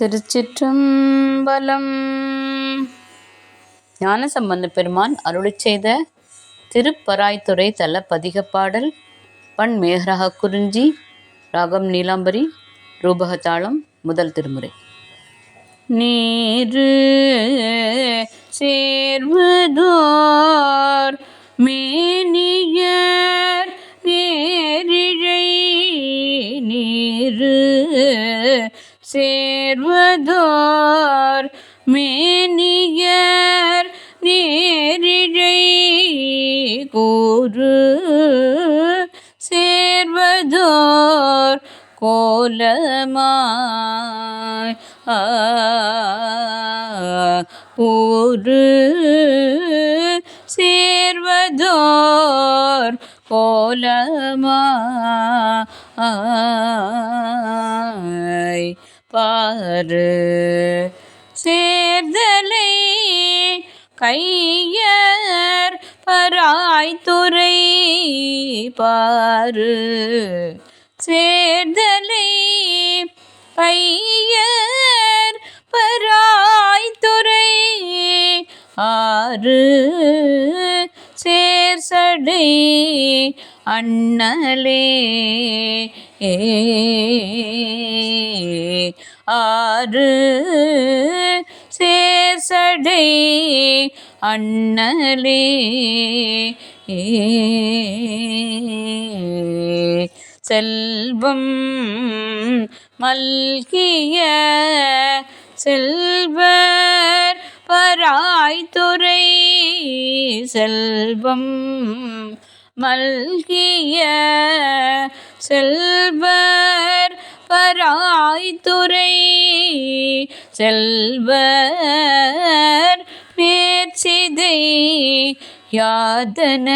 திருச்சிற்றம்பலம். ஞானசம்பந்த பெருமான் அருளி செய்த திருப்பராய்த்துறை தல பதிகப்பாடல் பண் மேகராக குறிஞ்சி ராகம் நீலாம்பரி ரூபகத்தாளம் முதல் திருமுறை. நீரு சேர்வதோர் மேனியர் நீரு சேர்வதோர் மேனியர் நேரிழை கூறு சேர்வதோர் கோலமாய் ஊரு சேர்வதோர் கோலமாய் பாரு. சேர்தலை கையர் பராய்த்துறை பாரு. சேர்தலை பையர் பராய்த்துறை ஆறு. சடை அண்ணலே. ஏ ஆறு சேர்சடை அண்ணலே. செல்வம் மல்கிய செல்வர் பராய்த்துறை செல்வம் மல்கிய செல்வர் பராய்த்துறை செல்வர் மேற்சிதை யாதன.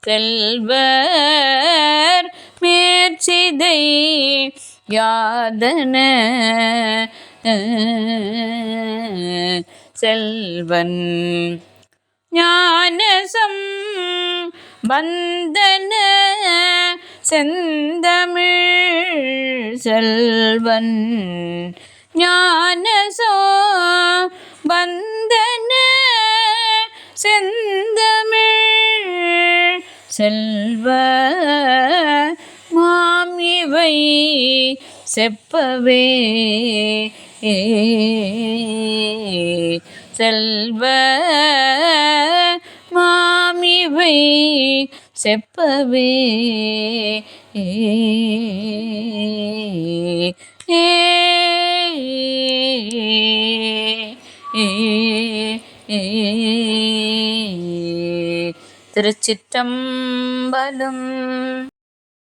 செல்வர் மேற்சிதை யாதன. செல்வன். ஞானசம் வந்தன செந்தமிழ் செல்வன். ஞானசோ வந்தன செந்தமிழ் செல்வ. மாமிவை செப்பவே செல்வ மாமிவை செப்பவே. திருச்சிற்றம்பலம்